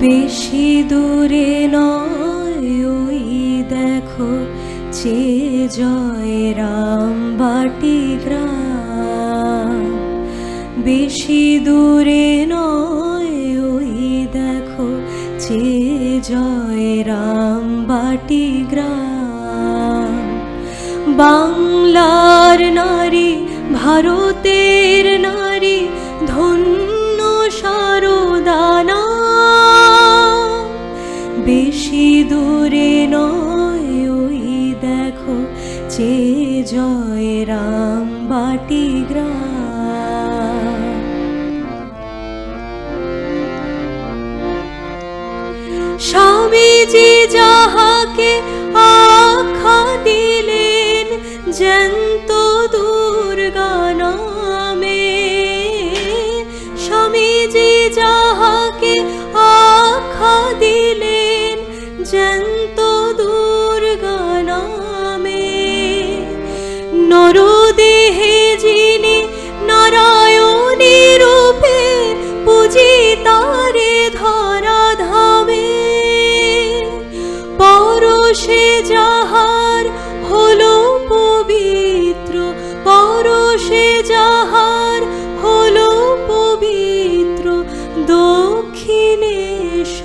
বেশি দূরে নয়, ওই দেখো চে জয় রাম বাটি গ্রাম। বেশি দূরে নয়, ওই দেখো চে জয় রাম বাটি গ্রাম। বাংলার নারী ভারতের যাহাকে আখা দিলেন জ্যান্ত দুর্গা নামে। স্বামীজি যাহাকে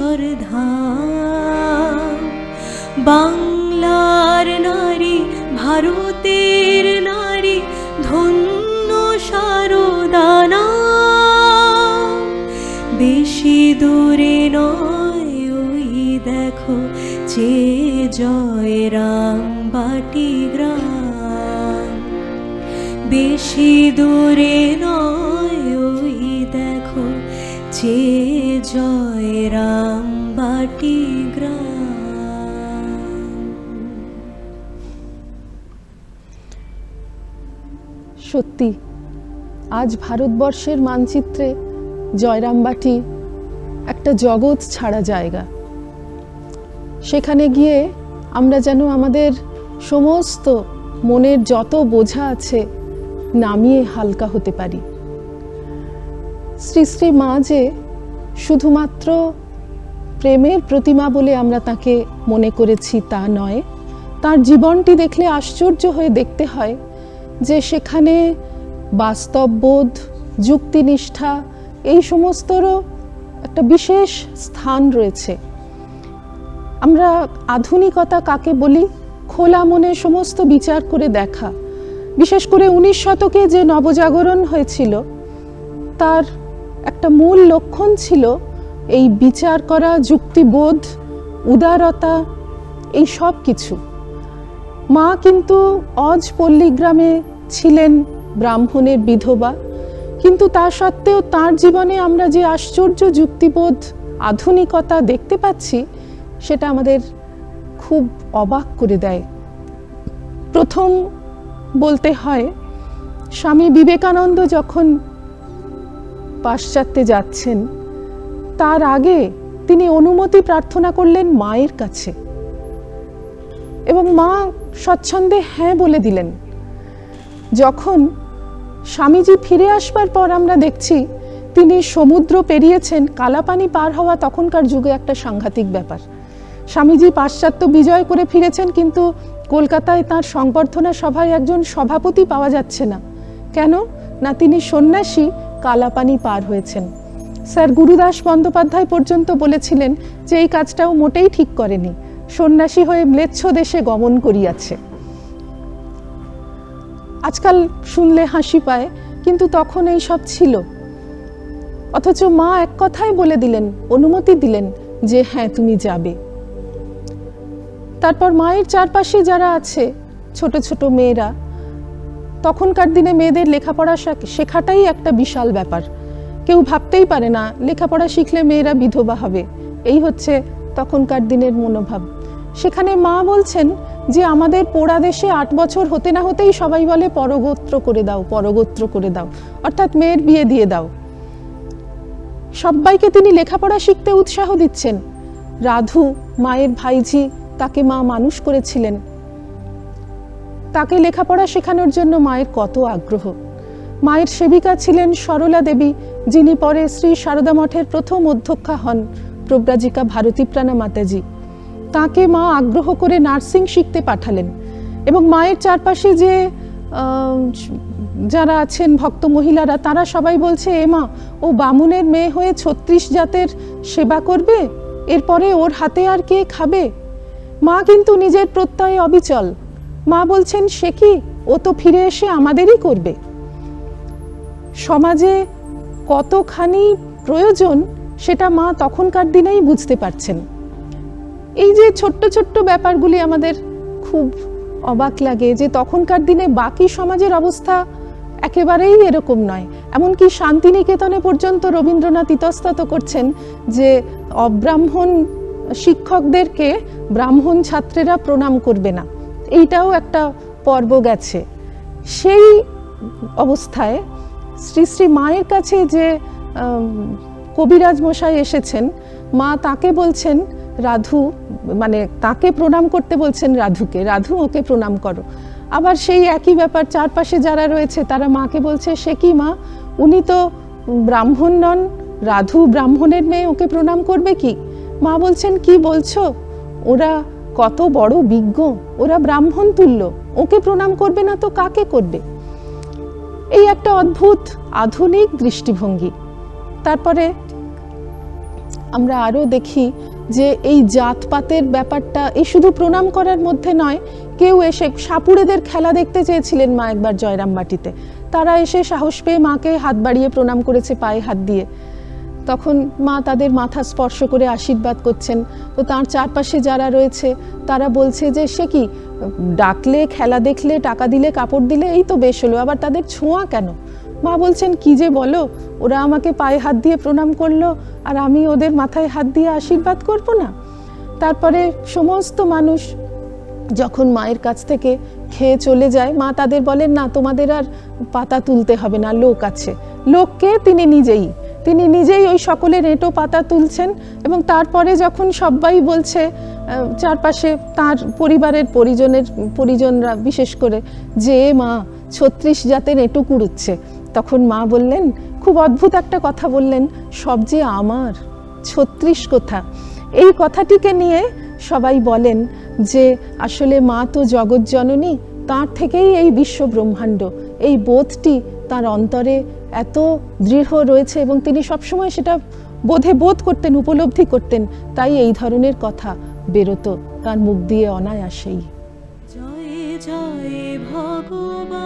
দক্ষিণেশ্বর ধাম বাংলার নারী, ভারতের নারী, ধন্য সারদানা। বেশি দূরে নয়, ওই দেখো যে জয় রাম বাটি গ্রাম। বেশি দূরে নয়, ওই দেখো চে জয় রাম বাটি সত্যি, আজ ভারতবর্ষের মানচিত্রে জয়রামবাটি একটা জগৎ ছাড়া জায়গা। সেখানে গিয়ে আমরা যেন আমাদের সমস্ত মনের যত বোঝা আছে নামিয়ে হালকা হতে পারি। শ্রী শ্রী মা যে শুধুমাত্র প্রেমের প্রতিমা বলে আমরা তাকে মনে করেছি তা নয়, তার জীবনটি দেখলে আশ্চর্য হয়ে দেখতে হয় যে সেখানে বাস্তববোধ, যুক্তিনিষ্ঠা, এই সমস্তরও একটা বিশেষ স্থান রয়েছে। আমরা আধুনিকতা কাকে বলি? খোলা মনে সমস্ত বিচার করে দেখা। বিশেষ করে উনিশ শতকে যে নবজাগরণ হয়েছিল, তার একটা মূল লক্ষণ ছিল এই বিচার করা, যুক্তিবোধ, উদারতা, এই সব কিছু। মা কিন্তু অজ পল্লীগ্রামে ছিলেন, ব্রাহ্মণের বিধবা। কিন্তু তা সত্ত্বেও তার জীবনে আমরা যে আশ্চর্য যুক্তিবোধ, আধুনিকতা দেখতে পাচ্ছি, সেটা আমাদের খুব অবাক করে দেয়। প্রথম বলতে হয়, স্বামী বিবেকানন্দ যখন পাশ্চাত্যে যাচ্ছেন। তার আগে তিনি অনুমতি প্রার্থনা করলেন মায়ের কাছে। এবং মা স্বচ্ছন্দে হ্যাঁ বলে দিলেন। যখন স্বামীজি ফিরে আসবার পর আমরা দেখছি, তিনি সমুদ্র পেরিয়েছেন, কালাপানি পার হওয়া তখনকার যুগে একটা সাংঘাতিক ব্যাপার। স্বামীজি পাশ্চাত্য বিজয় করে ফিরেছেন, কিন্তু কলকাতায় তার সংবর্ধনা সভায় একজন সভাপতি পাওয়া যাচ্ছে না। কেন? না তিনি সন্ন্যাসী কালাপানি পার হয়েছেন। স্যার গুরুদাস বন্দ্যোপাধ্যায় পর্যন্ত বলেছিলেন যে এই কাজটাও মোটেই ঠিক করেনি। সন্ন্যাসী হয়ে ম্লেচ্ছ দেশে গমন করিয়াছে। আজকাল শুনলে হাসি পায়, কিন্তু তখন এই সব ছিল। অথচ মা এক কথাই বলে দিলেন, অনুমতি দিলেন যে হ্যাঁ তুমি যাবে। তারপর মায়ের চারপাশে যারা আছে, ছোট ছোট মেয়েরা তখনকার দিনে মেয়েদের লেখাপড়া শেখ- শেখাটাই একটা বিশাল ব্যাপার। কেউ ভাবতেই পারে না, লেখাপড়া শিখলে মেয়েরা বিধবা হবে। এই হচ্ছে তখনকার দিনের মনোভাব। সেখানে মা বলছেন যে, আমাদের পোড়া দেশে আট বছর হতে না হতেই সবাই বলে, পরগোত্র করে দাও, পরগোত্র করে দাও, অর্থাৎ মেয়ের বিয়ে দিয়ে দাও সবাইকে তিনি লেখাপড়া শিখতে উৎসাহ দিচ্ছেন। রাধু, মায়ের ভাইঝি, তাকে মা মানুষ করেছিলেন। তাকে লেখাপড়া শেখানোর জন্য মায়ের কত আগ্রহ। মায়ের সেবিকা ছিলেন সরলা দেবী, যিনি পরে শ্রী সারদা মঠের প্রথম অধ্যক্ষা হন প্রব্রাজিকা ভারতীপ্রাণা মাতাজি। তাকে মা আগ্রহ করে নার্সিং শিখতে পাঠালেন এবং মায়ের চারপাশে যে যারা আছেন ভক্ত মহিলারা, তারা সবাই বলছে, এ মা, ও বামুনের মেয়ে হয়ে ছত্রিশ জাতের সেবা করবে? এরপরে ওর হাতে আর কে খাবে? মা কিন্তু নিজের প্রত্যয়ে অবিচল। মা বলছেন, সে কি? ও তো ফিরে এসে আমাদেরই করবে। সমাজে কতখানি প্রয়োজন, সেটা মা তখনকার দিনেই বুঝতে পারছেন। এই যে ছোট্ট ছোট্ট ব্যাপারগুলি আমাদের খুব অবাক লাগে যে তখনকার দিনে বাকি সমাজের অবস্থা একেবারেই এরকম নয়। এমনকি শান্তিনিকেতনে পর্যন্ত রবীন্দ্রনাথ ইতস্তত করছেন যে অব্রাহ্মণ শিক্ষকদেরকে ব্রাহ্মণ ছাত্রেরা প্রণাম করবে না। এইটাও একটা পর্ব গেছে। সেই অবস্থায় শ্রী শ্রী মায়ের কাছে যে কবিরাজ মশাই এসেছেন, মা তাকে বলছেন, রাধু মানে তাকে প্রণাম করতে বলছেন রাধুকে, রাধু ওকে প্রণাম করো। আবার সেই একই ব্যাপার, চারপাশে যারা রয়েছে, তারা মাকে বলছে, সে কি মা? উনি তো ব্রাহ্মণ নন, রাধু ব্রাহ্মণের মেয়ে, ওকে প্রণাম করবে কি? মা বলছেন, কি বলছো? ওরা কত বড় বিজ্ঞ, ওরা ব্রাহ্মণ তুল্য, ওকে প্রণাম করবে না তো কাকে করবে? এই একটা অদ্ভুত, আধুনিক দৃষ্টিভঙ্গি। তারপরে আমরা আরও দেখি যে এই জাতপাতের ব্যাপারটা, এই শুধু প্রণাম করার মধ্যে নয়, কেউ এসে সাপুড়েদের খেলা দেখতে চেয়েছিলেন মা একবার জয়রাম জয়রামবাটিতে। তারা এসে সাহস পেয়ে মাকে হাত বাড়িয়ে প্রণাম করেছে, পায়ে হাত দিয়ে। তখন মা তাদের মাথা স্পর্শ করে আশীর্বাদ করছেন। তো তার চারপাশে যারা রয়েছে, তারা বলছে যে, সে কি, ডাকলে, খেলা দেখলে, টাকা দিলে, কাপড় দিলে, এই তো বেশ হলো, আবার তাদের ছোঁয়া কেন? মা বলছেন, কি যে বলো, ওরা আমাকে পায়ে হাত দিয়ে প্রণাম করল, আর আমি ওদের মাথায় হাত দিয়ে আশীর্বাদ করব না? তারপরে সমস্ত মানুষ যখন মায়ের কাছ থেকে খেয়ে চলে যায়, মা তাদের বলেন, না, তোমাদের আর পাতা তুলতে হবে না, লোক আছে। লোককে তিনি নিজেই তিনি নিজেই ওই সকলের এঁটো পাতা তুলছেন এবং তারপরে যখন সবাই বলছে চারপাশে তার পরিবারের পরিজনের, পরিজনরা বিশেষ করে যে মা ছত্রিশ জাতের এঁটো কুড়ুচ্ছে, তখন মা বললেন, খুব অদ্ভুত একটা কথা বললেন, সব যে আমার, ছত্রিশ কথা? এই কথাটিকে নিয়ে সবাই বলেন যে, আসলে মা তো জগৎজননী তার থেকেই এই বিশ্ব ব্রহ্মাণ্ড এই বোধটি তার অন্তরে এত দৃঢ় রয়েছে এবং তিনি সবসময় সেটা বোধে বোধ করতেন, উপলব্ধি করতেন, তাই এই ধরনের কথা বেরোতো। তার মুখ দিয়ে অনায়াসেই। জয় জয় ভগবান,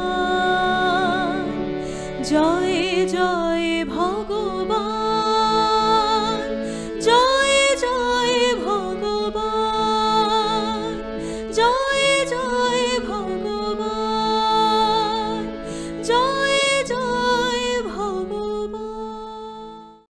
জয় জয়